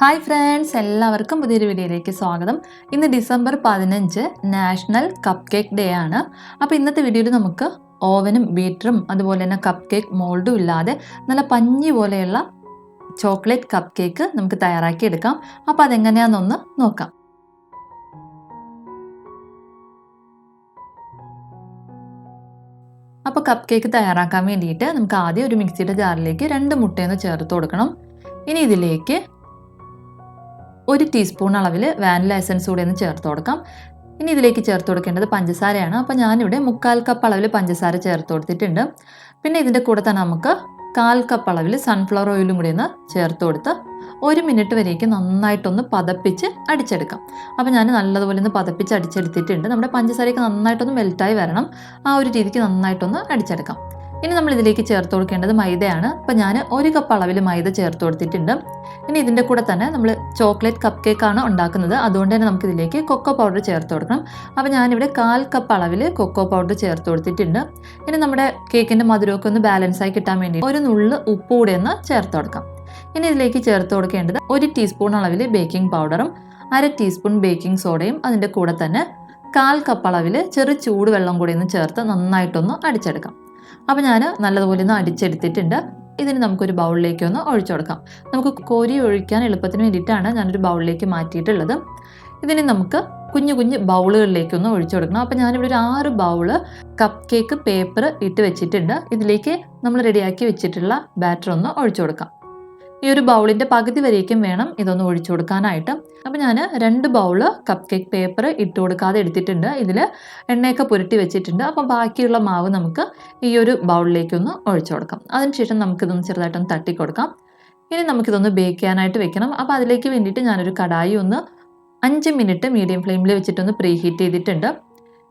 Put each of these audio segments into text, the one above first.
Hi friends എല്ലാവർക്കും പുതിയൊരു വീഡിയോയിലേക്ക് സ്വാഗതം. ഇന്ന് ഡിസംബർ പതിനഞ്ച് നാഷണൽ കപ്പ് കേക്ക് ഡേ ആണ്. അപ്പോൾ ഇന്നത്തെ വീഡിയോയിൽ നമുക്ക് ഓവനും ബീറ്ററും അതുപോലെ തന്നെ കപ്പ് കേക്ക് മോൾഡും ഇല്ലാതെ നല്ല പഞ്ഞി പോലെയുള്ള ചോക്ലേറ്റ് കപ്പ് കേക്ക് നമുക്ക് തയ്യാറാക്കി എടുക്കാം. അപ്പോൾ അതെങ്ങനെയാണെന്നൊന്ന് നോക്കാം. അപ്പോൾ കപ്പ് കേക്ക് തയ്യാറാക്കാൻ വേണ്ടിയിട്ട് നമുക്ക് ആദ്യം ഒരു മിക്സിയുടെ ജാറിലേക്ക് രണ്ട് മുട്ടയൊന്ന് ചേർത്ത് കൊടുക്കണം. ഇനി ഇതിലേക്ക് ഒരു ടീസ്പൂൺ അളവിൽ വാനില എസൻസ് കൂടെ ഒന്ന് ചേർത്ത് കൊടുക്കാം. ഇനി ഇതിലേക്ക് ചേർത്ത് കൊടുക്കേണ്ടത് പഞ്ചസാരയാണ്. അപ്പോൾ ഞാനിവിടെ മുക്കാൽ കപ്പ് അളവിൽ പഞ്ചസാര ചേർത്ത് കൊടുത്തിട്ടുണ്ട്. പിന്നെ ഇതിന്റെ കൂടെ തന്നെ നമുക്ക് കാൽ കപ്പ് അളവിൽ സൺഫ്ലവർ ഓയിലും കൂടി ഒന്ന് ചേർത്ത് കൊടുത്ത് ഒരു മിനിറ്റ് വരേക്ക് നന്നായിട്ടൊന്ന് പതപ്പിച്ച് അടിച്ചെടുക്കാം. അപ്പോൾ ഞാൻ നല്ലതുപോലെ ഒന്ന് പതപ്പിച്ച് അടിച്ചെടുത്തിട്ടുണ്ട്. നമ്മുടെ പഞ്ചസാരയൊക്കെ നന്നായിട്ടൊന്ന് മെൽറ്റായി വരണം. ആ ഒരു രീതിക്ക് നന്നായിട്ടൊന്ന് അടിച്ചെടുക്കാം. ഇനി നമ്മൾ ഇതിലേക്ക് ചേർത്ത് കൊടുക്കേണ്ടത് മൈദയാണ്. അപ്പോൾ ഞാൻ ഒരു കപ്പ് അളവിൽ മൈദ ചേർത്ത് കൊടുത്തിട്ടുണ്ട്. ഇനി ഇതിന്റെ കൂടെ തന്നെ നമ്മൾ ചോക്ലേറ്റ് കപ്പ് കേക്കാണ് ഉണ്ടാക്കുന്നത്. അതുകൊണ്ട് തന്നെ നമുക്ക് ഇതിലേക്ക് കൊക്കോ പൗഡർ ചേർത്ത് കൊടുക്കണം. അപ്പോൾ ഞാനിവിടെ കാൽ കപ്പ് അളവിൽ കൊക്കോ പൗഡർ ചേർത്ത് കൊടുത്തിട്ടുണ്ട്. ഇനി നമ്മുടെ കേക്കിന്റെ മധുരമൊക്കെ ഒന്ന് ബാലൻസ് ആയി കിട്ടാൻ വേണ്ടി ഒരു നുള്ള് ഉപ്പ് കൂടെ ഒന്ന് ചേർത്ത് കൊടുക്കാം. ഇനി ഇതിലേക്ക് ചേർത്ത് കൊടുക്കേണ്ടത് ഒരു ടീസ്പൂൺ അളവിൽ ബേക്കിംഗ് പൗഡറും അര ടീസ്പൂൺ ബേക്കിംഗ് സോഡയും അതിന്റെ കൂടെ തന്നെ കാൽ കപ്പ് അളവിൽ ചെറു ചൂട് വെള്ളം കൂടി ഒന്ന് ചേർത്ത് നന്നായിട്ടൊന്ന് അടിച്ചെടുക്കാം. അപ്പോൾ ഞാൻ നല്ലതുപോലെ ഒന്ന് അടിച്ചെടുത്തിട്ടുണ്ട്. ഇതിന് നമുക്കൊരു ബൗളിലേക്ക് ഒന്ന് ഒഴിച്ചു കൊടുക്കാം. നമുക്ക് കോരി ഒഴിക്കാൻ എളുപ്പത്തിന് വേണ്ടിയിട്ടാണ് ഞാനൊരു ബൗളിലേക്ക് മാറ്റിയിട്ടുള്ളത്. ഇതിന് നമുക്ക് കുഞ്ഞു കുഞ്ഞു ബൗളുകളിലേക്ക് ഒന്ന് ഒഴിച്ചു കൊടുക്കണം. അപ്പോൾ ഞാനിവിടെ ഒരു ആറ് ബൗൾ കപ്പ് കേക്ക് പേപ്പർ ഇട്ട് വെച്ചിട്ടുണ്ട്. ഇതിലേക്ക് നമ്മൾ റെഡിയാക്കി വെച്ചിട്ടുള്ള ബാറ്റർ ഒന്ന് ഒഴിച്ചു കൊടുക്കാം. ഈ ഒരു ബൗളിന്റെ പകുതി വരേക്കും വേണം ഇതൊന്ന് ഒഴിച്ചു കൊടുക്കാനായിട്ട്. അപ്പോൾ ഞാൻ രണ്ട് ബൗൾ കപ്പ് കേക്ക് പേപ്പർ ഇട്ട് കൊടുക്കാതെ എടുത്തിട്ടുണ്ട്. ഇതിൽ എണ്ണയൊക്കെ പുരട്ടി വെച്ചിട്ടുണ്ട്. അപ്പോൾ ബാക്കിയുള്ള മാവ് നമുക്ക് ഈ ഒരു ബൗളിലേക്കൊന്ന് ഒഴിച്ചു കൊടുക്കാം. അതിനുശേഷം നമുക്കിതൊന്ന് ചെറുതായിട്ടൊന്ന് തട്ടി കൊടുക്കാം ഇനി നമുക്കിതൊന്ന് ബേക്ക് ചെയ്യാനായിട്ട് വെക്കണം. അപ്പോൾ അതിലേക്ക് വേണ്ടിയിട്ട് ഞാനൊരു കടായി ഒന്ന് അഞ്ച് മിനിറ്റ് മീഡിയം ഫ്ലെയിമിൽ വെച്ചിട്ടൊന്ന് പ്രീ ഹീറ്റ് ചെയ്തിട്ടുണ്ട്.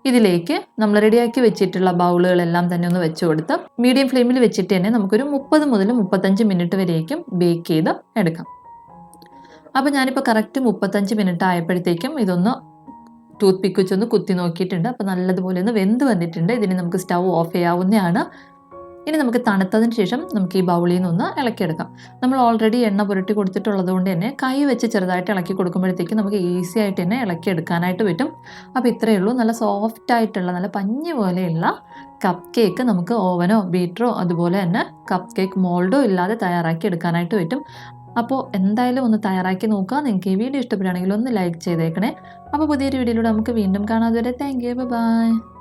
ഇതിലേക്ക് നമ്മൾ റെഡിയാക്കി വെച്ചിട്ടുള്ള ബൗളുകളെല്ലാം തന്നെ ഒന്ന് വെച്ച് കൊടുത്ത് മീഡിയം ഫ്ലെയിമിൽ വെച്ചിട്ട് തന്നെ നമുക്കൊരു മുപ്പത് മുതൽ മുപ്പത്തഞ്ച് മിനിറ്റ് വരെയേക്കും ബേക്ക് ചെയ്ത് എടുക്കാം. അപ്പോൾ ഞാനിപ്പോൾ കറക്റ്റ് മുപ്പത്തഞ്ച് മിനിറ്റ് ആയപ്പോഴത്തേക്കും ഇതൊന്ന് ടൂത്ത് പിക്ക് വെച്ചൊന്ന് കുത്തി നോക്കിയിട്ടുണ്ട്. അപ്പോൾ നല്ലതുപോലെ ഒന്ന് വെന്ത് വന്നിട്ടുണ്ട്. ഇതിന് നമുക്ക് സ്റ്റൗ ഓഫ് ചെയ്യാവുന്നതാണ്. ഇനി നമുക്ക് തണുത്തതിന് ശേഷം നമുക്ക് ഈ ബൗളിൽ നിന്ന് ഇളക്കിയെടുക്കാം. നമ്മൾ ഓൾറെഡി എണ്ണ പുരട്ടി കൊടുത്തിട്ടുള്ളത് കൊണ്ട് തന്നെ കൈ വെച്ച് ചെറുതായിട്ട് ഇളക്കി കൊടുക്കുമ്പോഴത്തേക്കും നമുക്ക് ഈസി ആയിട്ട് തന്നെ ഇളക്കിയെടുക്കാനായിട്ട് പറ്റും. അപ്പോൾ ഇത്രയേ ഉള്ളൂ. നല്ല സോഫ്റ്റ് ആയിട്ടുള്ള നല്ല പഞ്ഞ് പോലെയുള്ള കപ്പ് കേക്ക് നമുക്ക് ഓവനോ ബീറ്ററോ അതുപോലെ തന്നെ കപ്പ് കേക്ക് മോൾഡോ ഇല്ലാതെ തയ്യാറാക്കി എടുക്കാനായിട്ട് പറ്റും. അപ്പോൾ എന്തായാലും ഒന്ന് തയ്യാറാക്കി നോക്കുക. നിങ്ങൾക്ക് ഈ വീഡിയോ ഇഷ്ടപ്പെടുകയാണെങ്കിൽ ഒന്ന് ലൈക്ക് ചെയ്തേക്കണേ. അപ്പോൾ പുതിയൊരു വീഡിയോയിലൂടെ നമുക്ക് വീണ്ടും കാണാതെ വരെ താങ്ക് യു ബൈ